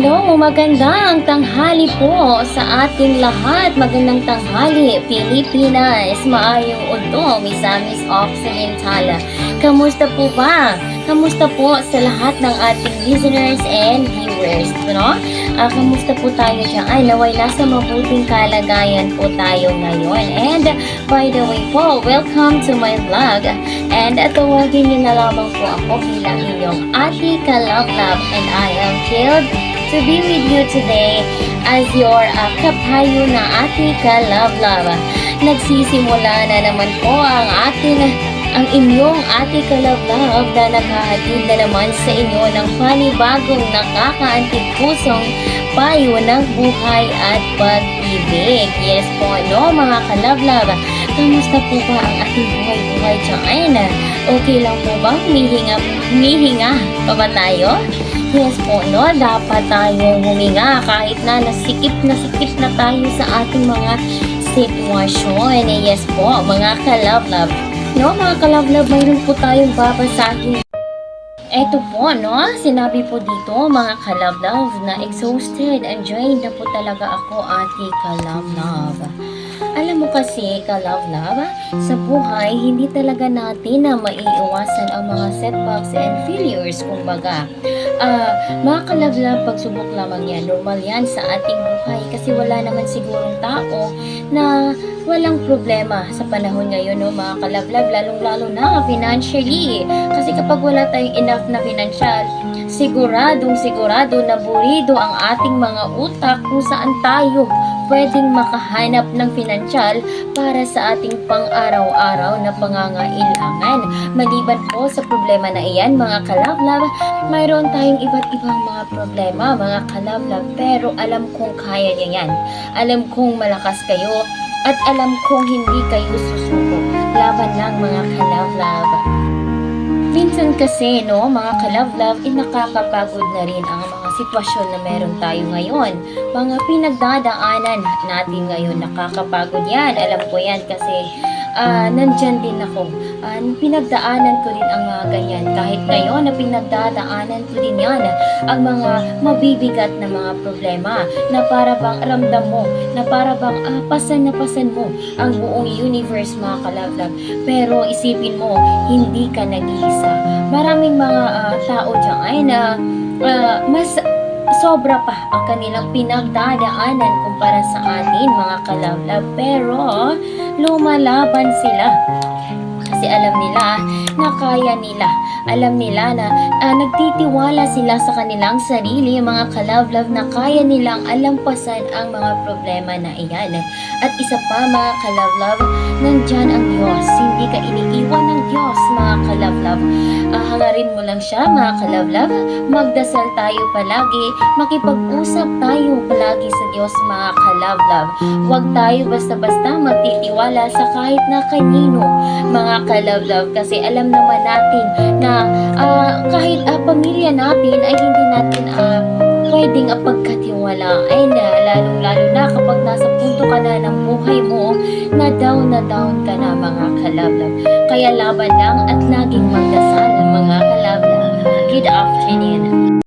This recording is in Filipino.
magandang tanghali po sa ating lahat. Magandang tanghali, Pilipinas. Maayong udo, Misamis Occidental. Kamusta po ba? Kamusta po sa lahat ng ating listeners and viewers? No? Ah, kamusta po tayo dyan? Ay, naway nasa mabuting kalagayan po tayo ngayon. And by the way po, welcome to my vlog. And uh, tawagin niyo na lamang po ako bilang inyong Ate Kalab-Lab and I am thrilled to be with you today as your uh, kapayo na Ate Kalab-Lab. Nagsisimula na naman po ang ating ang inyong Ate Kalab-Lab na nakahatid na naman sa inyo ng panibagong nakakaantig pusong payo ng buhay at pag-ibig. Yes po, no mga kalablab. Kamusta po ba ang ating buhay-buhay dyan? Okay lang po ba? Humihinga, humihinga pa ba tayo? Yes po, no? Dapat tayong huminga kahit na nasikip na sikip na tayo sa ating mga sitwasyon. Yes po, mga kalablab. No, mga kalablab, mayroon po tayong babasahin Eto po, no? Sinabi po dito, mga kalab-love, na exhausted and drained na po talaga ako, ate kalab-love. Alam mo kasi, kalab-love, sa buhay, hindi talaga natin na maiiwasan ang mga setbacks and failures, kumbaga. Ah, mga kalab-love, pagsubok lamang yan. Normal yan sa ating buhay kasi wala naman sigurong tao na walang problema sa panahon ngayon, no, mga kalablab, lalong-lalo na financially. Kasi kapag wala tayong enough na financial, siguradong sigurado na burido ang ating mga utak kung saan tayo pwedeng makahanap ng financial para sa ating pang-araw-araw na pangangailangan. Maliban po sa problema na iyan, mga kalablab, mayroon tayong iba't ibang mga problema, mga kalablab, pero alam kong kaya niya yan. Alam kong malakas kayo at alam kong hindi kayo susuko. Laban lang mga kalove-love. Minsan kasi, no, mga kalove-love, eh, nakakapagod na rin ang mga sitwasyon na meron tayo ngayon. Mga pinagdadaanan natin ngayon, nakakapagod yan. Alam ko yan kasi ah, nandyan din ako. Ah, pinagdaanan ko din ang mga ganyan. Kahit ngayon na pinagdadaanan ko din yan, ang mga mabibigat na mga problema na para bang ramdam mo, na para bang ah, pasan na pasan mo ang buong universe mga kalaglag. Pero isipin mo, hindi ka nag-iisa. Maraming mga ah, tao dyan ay na ah, mas sobra pa ang kanilang pinagdadaanan kumpara sa atin mga kalawlab. Pero lumalaban sila. Kasi alam nila na kaya nila. Alam nila na ah, nagtitiwala sila sa kanilang sarili, mga kalawlab, na kaya nilang alampasan ang mga problema na iyan. At isa pa mga kalawlab, nandyan ang Diyos. Hindi ka iniiwan ng Diyos, mga kalawlab. Ah, hangarin mo lang siya, mga kalawlab. Magdasal tayo palagi. Makipag-usap tayo palagi sa Diyos, mga kalawlab. Huwag tayo basta-basta magtitiwala sa kahit na kanino, mga kalawlab. Kasi alam naman natin na ah, kahit ah, pamilya natin ay hindi natin ah, pwedeng uh, pagkatiwalaan na lalong-lalo na kapag nasa buhay mo na down na down ka na mga kalablab. Kaya laban lang at laging magdasal mga kalablab. Good afternoon.